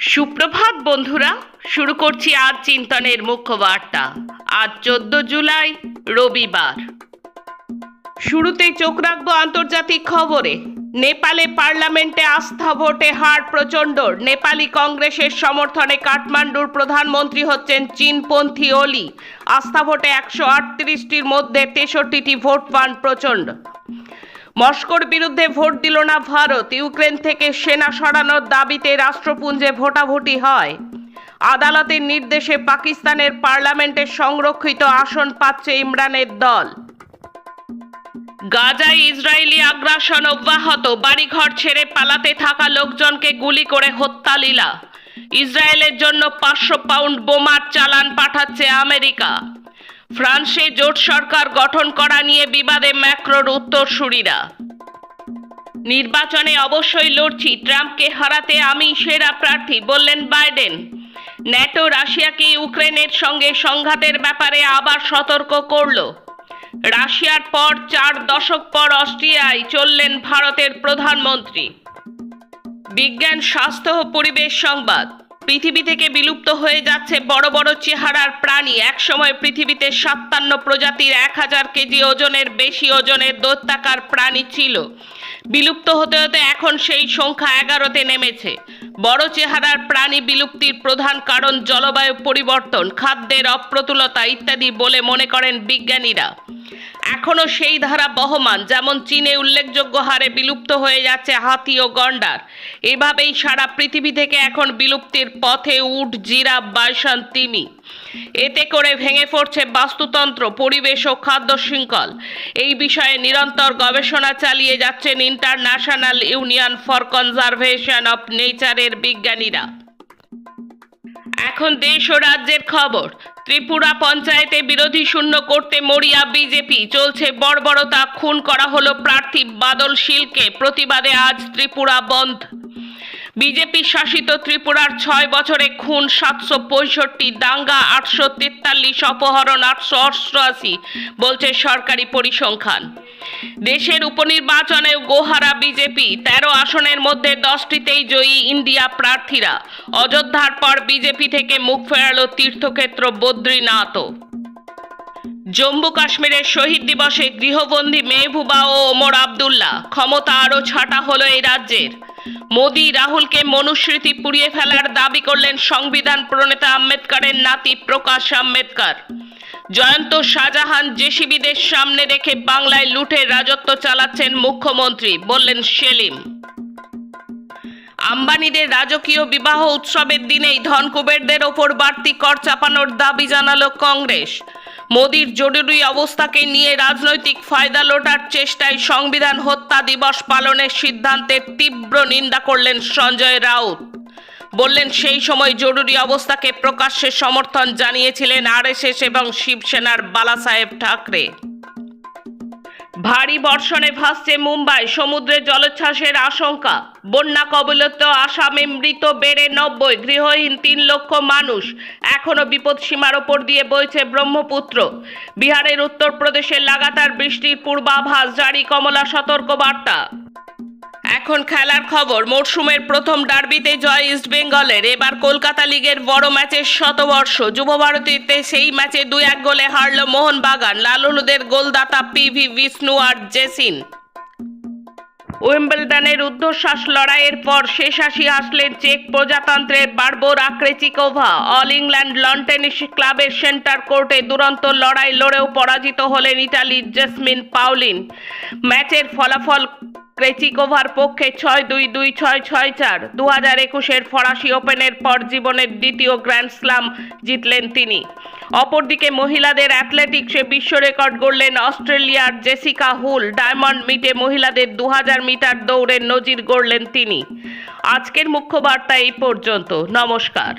সুপ্রভাত, বন্ধুরা। শুরু করছি আজ চিন্তনের মুখ্য বার্তা আজ চোদ্দ জুলাই, রবিবার। শুরুতে চোখ রাখব আন্তর্জাতিক খবরে। নেপালে পার্লামেন্টে আস্থা ভোটে হার প্রচণ্ড। নেপালি কংগ্রেসের সমর্থনে কাঠমান্ডুর প্রধানমন্ত্রী হচ্ছেন চীনপন্থী ওলি আস্থা ভোটে একশো আটত্রিশটির মধ্যে তেষট্টিটি ভোট পান প্রচণ্ড। মস্কোর বিরুদ্ধে ভোট দিল না ভারত, ইউক্রেন থেকে সেনা সরানোর দাবিতে রাষ্ট্রপুঞ্জে ভোটাভুটি হয়। আদালতের নির্দেশে পাকিস্তানের পার্লামেন্টে সংরক্ষিত আসন পাচ্ছে ইমরানের দল। গাজায় ইসরায়েলি আগ্রাসন অব্যাহত, বাড়িঘর ছেড়ে পালাতে থাকা লোকজনকে গুলি করে হত্যা লীলা ইসরায়েলের জন্য পাঁচশো পাউন্ড বোমার চালান পাঠাচ্ছে আমেরিকা। ফ্রান্সে জোট সরকার গঠন করা নিয়ে বিবাদে ম্যাক্রোর উত্তরসূরিরা। নির্বাচনে অবশ্যই লড়ছি, ট্রাম্পকে হারাতে আমি সেরা প্রার্থী, বললেন বাইডেন। ন্যাটো রাশিয়াকে ইউক্রেনের সঙ্গে সংঘাতের ব্যাপারে আবার সতর্ক করল। রাশিয়ার পর চার দশক পর অস্ট্রিয়ায় চললেন ভারতের প্রধানমন্ত্রী। বিজ্ঞান, স্বাস্থ্য ও পরিবেশ সংবাদ। পৃথিবী থেকে বিলুপ্ত হয়ে যাচ্ছে বড় বড় চেহারার প্রাণী। একসময় পৃথিবীতে সাতান্ন প্রজাতির এক হাজার কেজি ওজনের বেশি ওজনের দৈত্যাকার প্রাণী ছিল। বিলুপ্ত হতে হতে এখন সেই সংখ্যা এগারোতে নেমেছে। বড় চেহারার প্রাণী বিলুপ্তির প্রধান কারণ জলবায়ু পরিবর্তন, খাদ্যের অপ্রতুলতা ইত্যাদি বলে মনে করেন বিজ্ঞানীরা। এখনও সেই ধারা বহমান, যেমন চীনে উল্লেখযোগ্য হারে বিলুপ্ত হয়ে যাচ্ছে হাতি ও গন্ডার। এভাবেই সারা পৃথিবী থেকে এখন বিলুপ্তির পথে উট, জিরাফ, বাইসন, তিমি। এতে করে ভেঙে পড়ছে বাস্তুতন্ত্র, পরিবেশ ও খাদ্য শৃঙ্খল। এই বিষয়ে নিরন্তর গবেষণা চালিয়ে যাচ্ছেন International Union for Conservation of নেচারের বিজ্ঞানীরা। এখন দেশ ও রাজ্যের খবর। ত্রিপুরা পঞ্চায়েতে বিরোধী শূন্য করতে মরিয়া বিজেপি। চলছে বর্বরতা, খুন করা হল প্রার্থী বাদল শীলকে। প্রতিবাদে আজ ত্রিপুরা বন্ধ। বিজেপি শাসিত ত্রিপুরার ছয় বছরে খুন সাতশো পঁয়ষট্টি, দাঙ্গা আটশো তেতাল্লিশ, অপহরণ আটশো অষ্টআশি, বলছে সরকারি পরিসংখ্যান। দেশের উপনির্বাচনে গোহারা বিজেপি, তেরো আসনের মধ্যে দশটিতেই জয়ী ইন্ডিয়া প্রার্থীরা। অযোধ্যার পর বিজেপি থেকে মুখ ফেরালো তীর্থক্ষেত্র বদ্রীনাথও জম্মু কাশ্মীরের শহীদ দিবসে গৃহবন্দী মেহবুবা ও ওমর আবদুল্লাহ, ক্ষমতা আরও ছাটা হলো এই রাজ্যের। মোদি রাহুলকে মনুস্মৃতি পুড়িয়ে ফেলার দাবি করলেন সংবিধান প্রণেতা আম্বেদকরের নাতি প্রকাশ আম্বেদকর। জয়ন্ত শাহজাহান জেসিবিদের সামনে রেখে বাংলায় লুটের রাজত্ব চালাচ্ছেন মুখ্যমন্ত্রী, বললেন সেলিম। আম্বানিদের রাজকীয় বিবাহ উৎসবের দিনেই ধনকুবেরদের ওপর বাড়তি কর চাপানোর দাবি জানালো কংগ্রেস। মোদির জরুরি অবস্থাকে নিয়ে রাজনৈতিক ফায়দা লোটার চেষ্টায় সংবিধান হত্যা দিবস পালনের সিদ্ধান্তের তীব্র নিন্দা করলেন সঞ্জয় রাউত। বললেন, সেই সময় জরুরি অবস্থাকে প্রকাশ্যে সমর্থন জানিয়েছিলেন আরএসএস এবং শিবসেনার বালাসাহেব ঠাকরে। ভারী বর্ষণে ভাসছে মুম্বাই, সমুদ্রে জলোচ্ছ্বাসের আশঙ্কা। বন্যা কবলিত আসামে মৃত বেড়ে নব্বই, গৃহহীন তিন লক্ষ মানুষ। এখনও বিপদসীমার ওপর দিয়ে বইছে ব্রহ্মপুত্র। বিহারের উত্তরপ্রদেশে লাগাতার বৃষ্টির পূর্বাভাস, জারি কমলা সতর্কবার্তা। এখন খেলার খবর। মরশুমের প্রথম ডার্বিতে জয় ইস্ট বেঙ্গলের। এবার কলকাতা লিগের বড় ম্যাচের শতবর্ষ। যুব ভারতীতে সেই ম্যাচে দুই এক গোলে হারল মোহনবাগান। লাল হলুদের গোলদাতা পিভি বিষ্ণু আর জেসিন। উইম্বলডনের ঊর্ধ্বশ্বাস লড়াইয়ের পর শেষ হাসি আসলেন চেক প্রজাতন্ত্রের Barbora Krejcikova All England lawn tennis ক্লাবের সেন্টার কোর্টে দুরন্ত লড়াই লড়েও পরাজিত হলেন ইটালির জেসমিন পাউলিন ম্যাচের ফলাফল ক্রেচিকোভার পক্ষে ছয় দুই দুই ছয় ছয় চার। দু হাজার একুশের ফরাসি ওপেনের পর জীবনের দ্বিতীয় গ্র্যান্ড স্লাম জিতলেন তিনি। অপরদিকে মহিলাদের অ্যাথলেটিক্সে বিশ্ব রেকর্ড গড়লেন অস্ট্রেলিয়ার জেসিকা হুল। ডায়মন্ড মিটে মহিলাদের দু হাজার মিটার দৌড়ের নজির গড়লেন তিনি। আজকের মুখ্য বার্তা এই পর্যন্ত। নমস্কার।